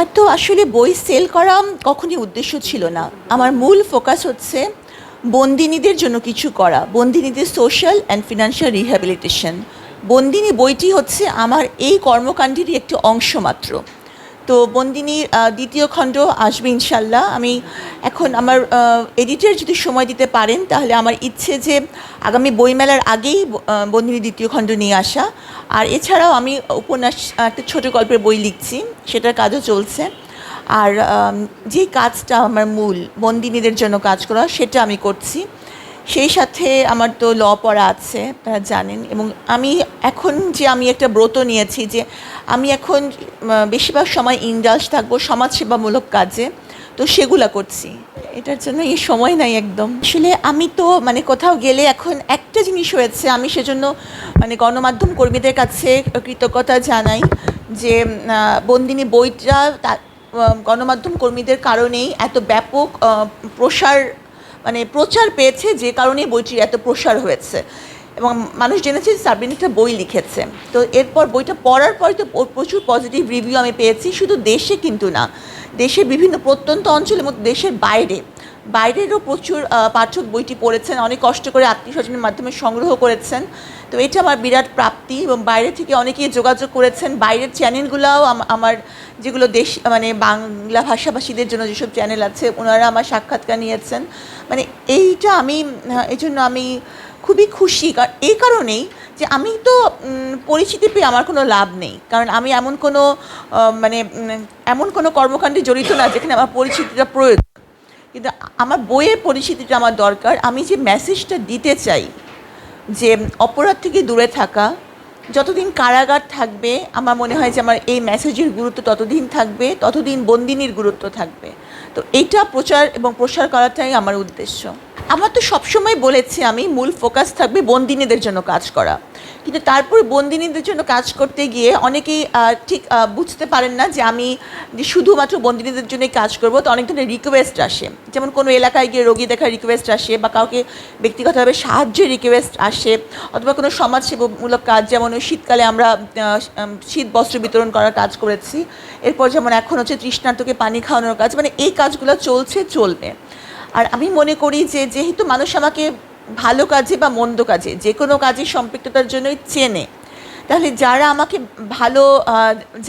আমার তো আসলে বই সেল করা কখনই উদ্দেশ্য ছিল না। আমার মূল ফোকাস হচ্ছে বন্দিনীদের জন্য কিছু করা, বন্দিনীদের সোশ্যাল অ্যান্ড ফিনান্সিয়াল রিহ্যাবিলিটেশন। বন্দিনী বইটি হচ্ছে আমার এই কর্মকাণ্ডেরই একটি অংশ মাত্র। তো বন্দিনীর দ্বিতীয় খণ্ড আসবে ইনশাল্লাহ। আমি এখন আমার এডিটর যদি সময় দিতে পারেন, তাহলে আমার ইচ্ছে যে আগামী বইমেলার আগেই বন্দিনীর দ্বিতীয় খণ্ড নিয়ে আসা। আর এছাড়াও আমি উপন্যাস, একটা ছোট গল্পের বই লিখছি, সেটার কাজও চলছে। আর যে কাজটা আমার মূল, বন্দিনীদের জন্য কাজ করা, সেটা আমি করছি। সেই সাথে আমার তো ল পড়া আছে, আপনারা জানেন। এবং আমি এখন যে আমি একটা ব্রত নিয়েছি যে আমি এখন বেশিরভাগ সময় ইন্ডালস থাকব সমাজসেবামূলক কাজে, তো সেগুলা করছি। এটার জন্য এই সময় নাই একদম। আসলে আমি তো মানে কোথাও গেলে এখন একটা জিনিস হয়েছে, আমি সেজন্য মানে গণমাধ্যম কর্মীদের কাছে কৃতজ্ঞতা জানাই যে বন্দিনী বইটা গণমাধ্যম কর্মীদের কারণেই এত ব্যাপক প্রসার মানে প্রচার পেয়েছে যে কারণে বইটির এত প্রসার হয়েছে। এবং মানুষ জেনেছে যে সাবরিন একটা বই লিখেছে। তো এরপর বইটা পড়ার পরে তো প্রচুর পজিটিভ রিভিউ আমি পেয়েছি। শুধু দেশে কিন্তু না, দেশের বিভিন্ন প্রত্যন্ত অঞ্চল এবং দেশের বাইরে। বাইরেরও প্রচুর পাঠক বইটি পড়েছেন, অনেক কষ্ট করে আত্মীয় স্বজনের মাধ্যমে সংগ্রহ করেছেন। তো এটা আমার বিরাট প্রাপ্তি এবং বাইরে থেকে অনেকেই যোগাযোগ করেছেন। বাইরের চ্যানেলগুলোও আমার যেগুলো দেশ মানে বাংলা ভাষাভাষীদের জন্য যেসব চ্যানেল আছে, ওনারা আমার সাক্ষাৎকার নিয়েছেন। মানে এইটা আমি এই জন্য আমি খুবই খুশি। এই কারণেই যে আমি তো পরিচিতি পেয়ে আমার কোনো লাভ নেই। কারণ আমি এমন কোনো মানে এমন কোনো কর্মকাণ্ডে জড়িত না যেখানে আমার পরিচিতিটা প্রয়োজন। কিন্তু আমার বইয়ের পরিচিতিটা আমার দরকার। আমি যে মেসেজটা দিতে চাই, যে অপরাধ থেকে দূরে থাকা, যতদিন কারাগার থাকবে, আমার মনে হয় যে আমার এই মেসেজের গুরুত্ব ততদিন থাকবে, ততদিন বন্দিনীর গুরুত্ব থাকবে। তো এইটা প্রচার এবং প্রসার করাটাই আমার উদ্দেশ্য। আমার তো সবসময় বলেছি আমি, মূল ফোকাস থাকবে বন্দিনীদের জন্য কাজ করা। কিন্তু তারপর বন্দিনীদের জন্য কাজ করতে গিয়ে অনেকেই ঠিক বুঝতে পারেন না যে আমি যে শুধুমাত্র বন্দিনীদের জন্যই কাজ করব, তো অনেক ধরনের রিকোয়েস্ট আসে। যেমন কোনো এলাকায় গিয়ে রোগী দেখার রিকোয়েস্ট আসে বা কাউকে ব্যক্তিগতভাবে সাহায্যের রিকোয়েস্ট আসে, অথবা কোনো সমাজসেবামূলক কাজ, যেমন শীতকালে আমরা শীত বস্ত্র বিতরণ করার কাজ করেছি। এরপর যেমন এখন হচ্ছে তৃষ্ণার্তকে পানি খাওয়ানোর কাজ মানে এই কাজগুলো চলছে, চলবে। আর আমি মনে করি যে যেহেতু মানুষ আমাকে ভালো কাজে বা মন্দ কাজে, যে কোনো কাজে সম্পৃক্ততার জন্যই চেনে, তাহলে যারা আমাকে ভালো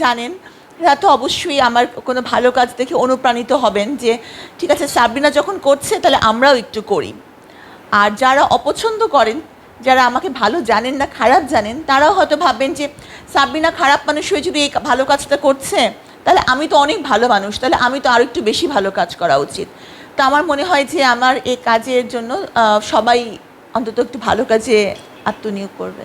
জানেন, তারা তো অবশ্যই আমার কোনো ভালো কাজ দেখে অনুপ্রাণিত হবেন যে, ঠিক আছে সাবরিনা যখন করছে, তাহলে আমরাও একটু করি। আর যারা অপছন্দ করেন, যারা আমাকে ভালো জানেন না, খারাপ জানেন, তারাও হয়তো ভাববেন যে সাবরিনা খারাপ মানুষ হয়ে যদি এই ভালো কাজটা করছে, তাহলে আমি তো অনেক ভালো মানুষ, তাহলে আমি তো আরও একটু বেশি ভালো কাজ করা উচিত। তো আমার মনে হয় যে আমার এই কাজের জন্য সবাই অন্তত একটু ভালো কাজে আত্মনিয়োগ করবে।